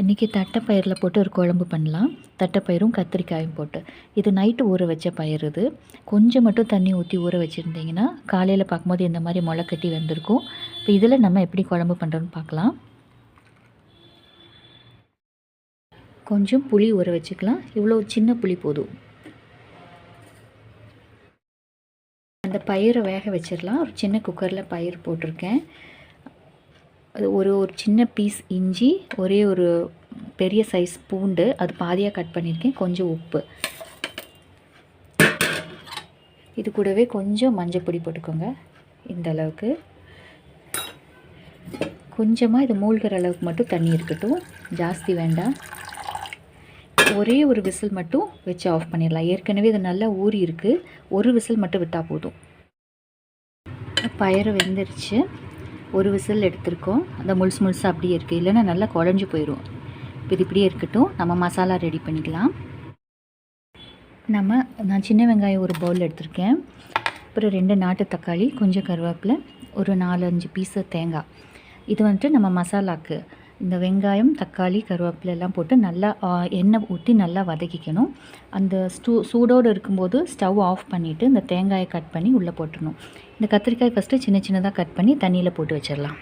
இன்றைக்கி தட்டைப்பயிரில் போட்டு ஒரு குழம்பு பண்ணலாம். தட்டைப்பயிரும் கத்திரிக்காயும் போட்டு. இது நைட்டு ஊற வச்ச பயிர் இது. கொஞ்சம் மட்டும் தண்ணி ஊற்றி ஊற வச்சுருந்தீங்கன்னா காலையில் பார்க்கும்போது இந்த மாதிரி முளை கட்டி வந்திருக்கும். இப்போ இதில் நம்ம எப்படி குழம்பு பண்ணுறோன்னு பார்க்கலாம். கொஞ்சம் புளி ஊற வச்சுக்கலாம். இவ்வளோ சின்ன புளி போதும். அந்த பயிரை வேக வச்சிடலாம். ஒரு சின்ன குக்கரில் பயிர் போட்டிருக்கேன். ஒரு ஒரு சின்ன பீஸ் இஞ்சி ஒரே ஒரு பெரிய சைஸ் பூண்டு அது பாதியாக கட் பண்ணியிருக்கேன். கொஞ்சம் உப்பு. இது கூடவே கொஞ்சம் மஞ்சள் பொடி போட்டுக்கோங்க. இந்த அளவுக்கு. கொஞ்சமாக இது மூழ்கிற அளவுக்கு மட்டும் தண்ணி இருக்கட்டும். ஜாஸ்தி வேண்டாம். ஒரே ஒரு விசில் மட்டும் வச்சு ஆஃப் பண்ணிடலாம். ஏற்கனவே இது நல்லா ஊறி இருக்குது ஒரு விசில் மட்டும் விட்டால் போதும். பயிறு வெந்துருச்சு. ஒரு விசில் எடுத்திருக்கோம். அந்த முழுசு முழுசாக அப்படியே இருக்குது இல்லைன்னா நல்லா குழஞ்சி போயிடும் இப்போ இப்படியே இருக்கட்டும். நம்ம மசாலா ரெடி பண்ணிக்கலாம். நம்ம நான் சின்ன வெங்காயம் ஒரு பவுல் எடுத்திருக்கேன். அப்புறம் ரெண்டு நாட்டு தக்காளி கொஞ்சம் கருவேப்பிலை ஒரு நாலஞ்சு பீஸு தேங்காய். இது வந்துட்டு நம்ம மசாலாக்கு. இந்த வெங்காயம் தக்காளி கருவேப்பிலை எல்லாம் போட்டு நல்லா எண்ணெய் ஊற்றி நல்லா வதக்கிக்கணும். அந்த ஸ்டூ சூடோடு இருக்கும்போது ஸ்டவ் ஆஃப் பண்ணிவிட்டு இந்த தேங்காயை கட் பண்ணி உள்ளே போட்டுடணும் இந்த கத்திரிக்காய் ஃபஸ்ட்டு சின்ன சின்னதாக கட் பண்ணி தண்ணியில் போட்டு வச்சிடலாம்.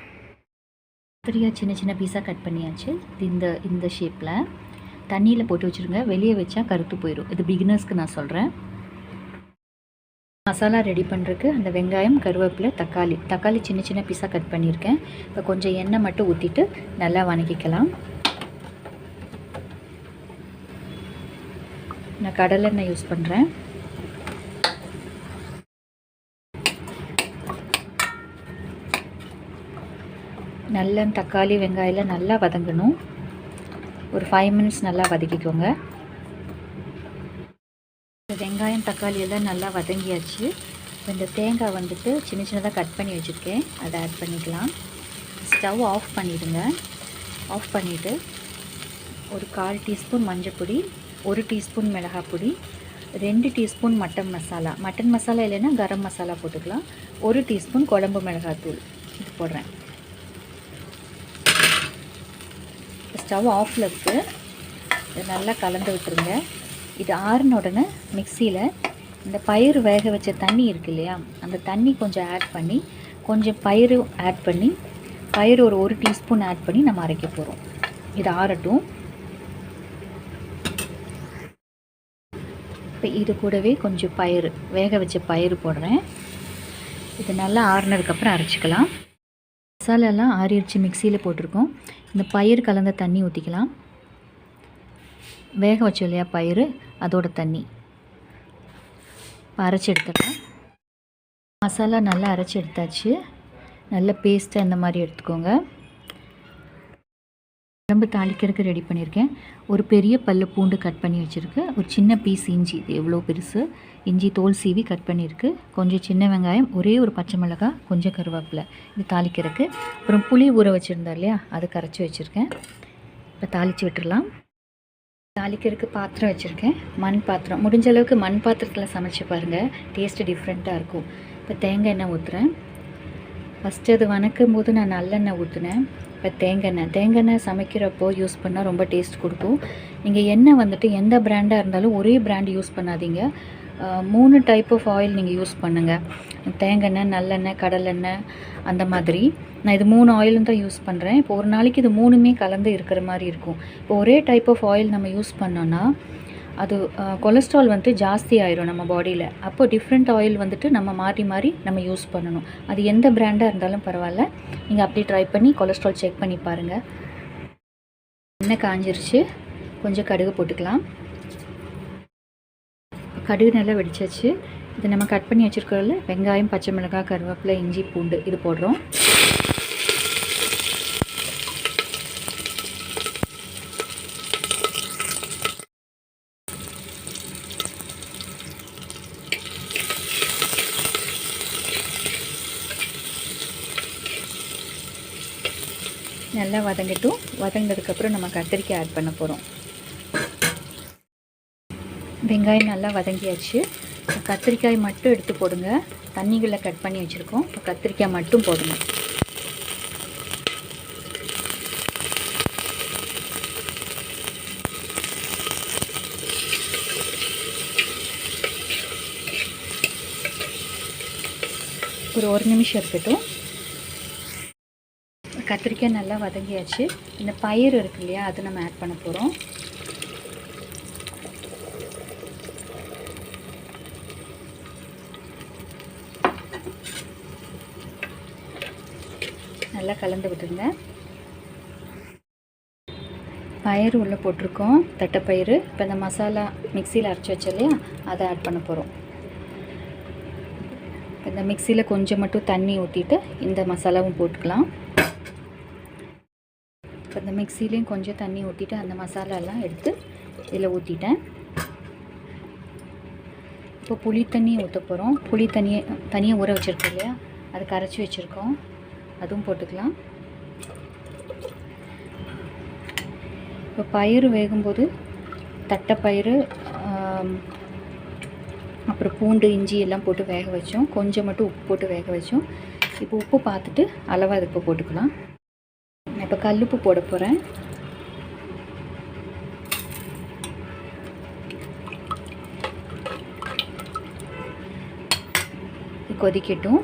கத்திரிக்காய் சின்ன சின்ன பீஸாக கட் பண்ணியாச்சு. இது இந்த இந்த ஷேப்பில் தண்ணியில் போட்டு வச்சுருங்க. வெளியே வச்சா கருத்து போயிடும் இது பிகினர்ஸ்க்கு நான் சொல்கிறேன் மசாலா ரெடி பண்ணுறதுக்கு அந்த வெங்காயம் கருவேப்பிலை தக்காளி. தக்காளி சின்ன சின்ன பீஸாக கட் பண்ணியிருக்கேன். இப்போ கொஞ்சம் எண்ணெய் மட்டும் ஊற்றிட்டு நல்லா வணக்கிக்கலாம். நான் கடலெண்ணெய் யூஸ் பண்ணுறேன் நல்ல தக்காளி வெங்காயம்லாம் நல்லா வதங்கணும். ஒரு ஃபைவ் மினிட்ஸ் நல்லா வதக்கிக்கோங்க. வெங்காயம் தக்காளி எல்லாம் நல்லா வதங்கியாச்சு. இப்போ இந்த தேங்காய் வந்துட்டு சின்ன சின்னதாக கட் பண்ணி வச்சுருக்கேன். அதை ஆட் பண்ணிக்கலாம். ஸ்டவ் ஆஃப் பண்ணிவிடுங்க ஆஃப் பண்ணிவிட்டு ஒரு கால் டீஸ்பூன் மஞ்சள் பொடி ஒரு டீஸ்பூன் மிளகாய் பொடி ரெண்டு teaspoon mutton masala. Mutton masala இல்லைன்னா கரம் மசாலா போட்டுக்கலாம். ஒரு டீஸ்பூன் குழம்பு மிளகாத்தூள் இது போடுறேன். ஸ்டவ் ஆஃபில் இருக்குது நல்லா கலந்து விட்டுருங்க. இது ஆறின உடனே மிக்சியில் இந்த பயிர் வேக வச்ச தண்ணி இருக்கு இல்லையா அந்த தண்ணி கொஞ்சம் ஆட் பண்ணி கொஞ்சம் பயிர் ஆட் பண்ணி பயிர் ஒரு ஒரு டீஸ்பூன் ஆட் பண்ணி நம்ம அரைக்க போகிறோம் இது ஆறட்டும். இப்போ இது கூடவே கொஞ்சம் பயிர் வேக வச்ச பயிர் போடுறேன். இது நல்லா ஆறுனதுக்கப்புறம் அரைச்சிக்கலாம். மசாலாலாம் ஆறிடுச்சு மிக்சியில் போட்டிருக்கோம். இந்த பயிர் கலந்த தண்ணி ஊற்றிக்கலாம் வேக வச்சோம் இல்லையா பயிர் அதோட தண்ணி. அரைச்சி எடுத்துடலாம். மசாலா நல்லா அரைச்சி எடுத்தாச்சு. நல்ல பேஸ்ட்டாக இந்த மாதிரி எடுத்துக்கோங்க. குழம்பு தாளிக்கிறதுக்கு ரெடி பண்ணியிருக்கேன். ஒரு பெரிய பல்லு பூண்டு கட் பண்ணி வச்சுருக்கு. ஒரு சின்ன பீஸ் இஞ்சி இது எவ்வளோ பெருசு? இஞ்சி தோல் சீவி கட் பண்ணியிருக்கு. கொஞ்சம் சின்ன வெங்காயம் ஒரே ஒரு பச்சை மிளகாய் கொஞ்சம் கருவேப்பிலை. இது தாளிக்கிறதுக்கு. அப்புறம் புளி ஊற வச்சுருந்தா இல்லையா அது கரைச்சி வச்சுருக்கேன். இப்போ தாளித்து விட்டுடலாம். தாளிக்கிறதுக்கு பாத்திரம் வச்சுருக்கேன். மண் பாத்திரம் முடிஞ்ச அளவுக்கு மண் பாத்திரத்தில் சமைச்சு பாருங்கள் டேஸ்ட்டு டிஃப்ரெண்ட்டாக இருக்கும். இப்போ தேங்காய் எண்ணெய் ஊற்றுறேன் ஃபஸ்ட்டு அது வணக்கும் போது நான் நல்லெண்ணெய் ஊற்றுனேன் இப்போ தேங்காய் எண்ணெய். தேங்காய் எண்ணெய் சமைக்கிறப்போ யூஸ் பண்ணால் ரொம்ப டேஸ்ட் கொடுக்கும். நீங்கள் எண்ணெய் வந்துட்டு எந்த பிராண்டாக இருந்தாலும் ஒரே பிராண்ட் யூஸ் பண்ணாதீங்க. மூணு டைப் ஆஃப் ஆயில் நீங்கள் யூஸ் பண்ணுங்கள் தேங்காய் எண்ணெய் நல்லெண்ணெய் கடலெண்ணெய் அந்த மாதிரி. நான் இது மூணு ஆயிலும் தான் யூஸ் பண்ணுறேன் இப்போ ஒரு நாளைக்கு இது மூணுமே கலந்து இருக்கிற மாதிரி இருக்கும். இப்போ ஒரே டைப் ஆஃப் ஆயில் நம்ம யூஸ் பண்ணோன்னா அது கொலஸ்ட்ரால் வந்துட்டு ஜாஸ்தி ஆயிரும் நம்ம பாடியில் அப்போ டிஃப்ரெண்ட் ஆயில் வந்துட்டு நம்ம மாற்றி மாறி நம்ம யூஸ் பண்ணணும். அது எந்த பிராண்டாக இருந்தாலும் பரவாயில்ல. நீங்கள் அப்படி ட்ரை பண்ணி கொலஸ்ட்ரால் செக் பண்ணி பாருங்கள் எண்ணெய் காஞ்சிருச்சு. கொஞ்சம் கடுகு போட்டுக்கலாம். கடுகு நல்லா வெடிச்சாச்சு. இது நம்ம கட் பண்ணி வச்சுருக்கிறதுல வெங்காயம் பச்சை மிளகாய் கருவேப்பிலை இஞ்சி பூண்டு இது போடுறோம். நல்லா வதங்கட்டும். வதங்கினதுக்கப்புறம் நம்ம கத்திரிக்காய் ஆட் பண்ண போகிறோம் வெங்காயம் நல்லா வதங்கியாச்சு. கத்திரிக்காய் மட்டும் எடுத்து போடுங்க. தண்ணிகளை கட் பண்ணி வச்சுருக்கோம். இப்போ கத்திரிக்காய் மட்டும் போடுங்க ஒரு ஒரு நிமிஷம் இருக்கட்டும். கத்திரிக்காய் நல்லா வதங்கியாச்சு. இந்த பயிர் இருக்கு இல்லையா அது நம்ம ஆட் பண்ண போகிறோம் நல்லா கலந்து விட்டுருங்க. பயிறு உள்ளே போட்டிருக்கோம். தட்டைப்பயிறு. இப்போ இந்த மசாலா மிக்சியில் அரைச்சி வச்சோம் இல்லையா? அதை ஆட் பண்ண போகிறோம். இந்த மிக்சியில் கொஞ்சம் மட்டும் தண்ணி ஊற்றிட்டு இந்த மசாலாவும் போட்டுக்கலாம். இப்போ இந்த மிக்சிலையும் கொஞ்சம் தண்ணி ஊற்றிட்டு அந்த மசாலாலாம் எடுத்து இதில் ஊற்றிட்டேன். இப்போ புளி தண்ணி ஊற்ற போகிறோம். புளி தண்ணியை தனியாக ஊற வச்சுருக்கோம் இல்லையா? அது கரைச்சி வச்சுருக்கோம். அதுவும் போட்டுக்கலாம். இப்போ பயிறு வேகும்போது தட்டைப்பயிறு அப்புறம் பூண்டு இஞ்சி எல்லாம் போட்டு வேக வச்சோம். கொஞ்சம் மட்டும் உப்பு போட்டு வேக வச்சோம். இப்போ உப்பு பார்த்துட்டு அளவாக அதுக்கு இப்போ போட்டுக்கலாம். நான் இப்போ கல்லுப்பு போட போகிறேன் கொதிக்கட்டும்.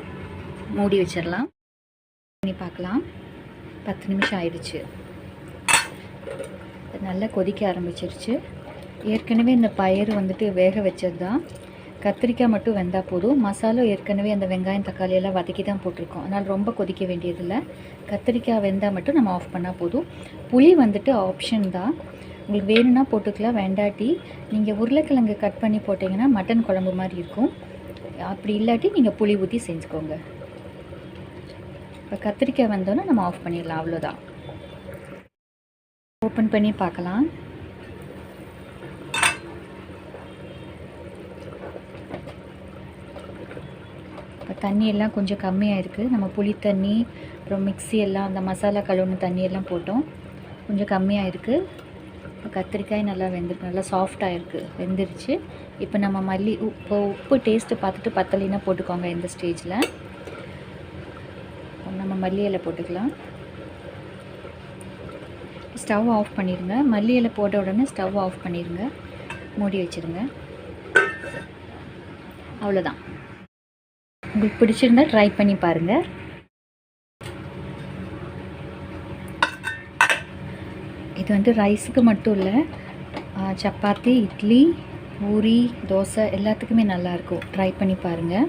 மூடி வச்சிடலாம். பண்ணி பார்க்கலாம். பத்து நிமிஷம் ஆயிடுச்சு. நல்லா கொதிக்க ஆரம்பிச்சிருச்சு. ஏற்கனவே இந்த பயிர் வந்துட்டு வேக வச்சது தான் கத்திரிக்காய் மட்டும் வெந்தால் போதும். மசாலா ஏற்கனவே அந்த வெங்காயம் தக்காளி எல்லாம் வதக்கி தான் போட்டிருக்கோம். அதனால் ரொம்ப கொதிக்க வேண்டியதில்லை. கத்திரிக்காய் வெந்தால் மட்டும் நம்ம ஆஃப் பண்ணால் போதும். புளி வந்துட்டு ஆப்ஷன் தான். உங்களுக்கு வேணும்னா போட்டுக்கலாம். வேண்டாட்டி நீங்கள் உருளைக்கிழங்கு கட் பண்ணி போட்டிங்கன்னா மட்டன் குழம்பு மாதிரி இருக்கும். அப்படி இல்லாட்டி நீங்கள் புளி ஊற்றி செஞ்சுக்கோங்க. இப்போ கத்திரிக்காய் வந்தோன்னே நம்ம ஆஃப் பண்ணிடலாம் அவ்வளோதான். ஓப்பன் பண்ணி பார்க்கலாம். இப்போ தண்ணியெல்லாம் கொஞ்சம் கம்மியாக இருக்குது நம்ம புளி தண்ணி அப்புறம் மிக்ஸி எல்லாம் அந்த மசாலா கழுவுன தண்ணி எல்லாம் போட்டோம். கொஞ்சம் கம்மியாக இருக்குது இப்போ கத்திரிக்காய் நல்லா வெந்திருக்கு நல்லா சாஃப்டாக இருக்குது வெந்துருச்சு. இப்போ நம்ம மல்லி உப்பு உப்பு டேஸ்ட்டு பார்த்துட்டு பத்தலின்னா போட்டுக்கோங்க இந்த ஸ்டேஜில் நம்ம மல்லி இலை போட்டுக்கலாம். ஸ்டவ் ஆஃப் பண்ணிடுங்க. மல்லி இலை போட்ட உடனே ஸ்டவ் ஆஃப் பண்ணிடுங்க. மூடி வச்சிருங்க அவ்வளோதான். உங்களுக்கு பிடிச்சிருந்தா ட்ரை பண்ணி பாருங்கள் இது வந்து ரைஸுக்கு மட்டும் இல்லை சப்பாத்தி இட்லி பூரி தோசை எல்லாத்துக்குமே நல்லாயிருக்கும் ட்ரை பண்ணி பாருங்கள்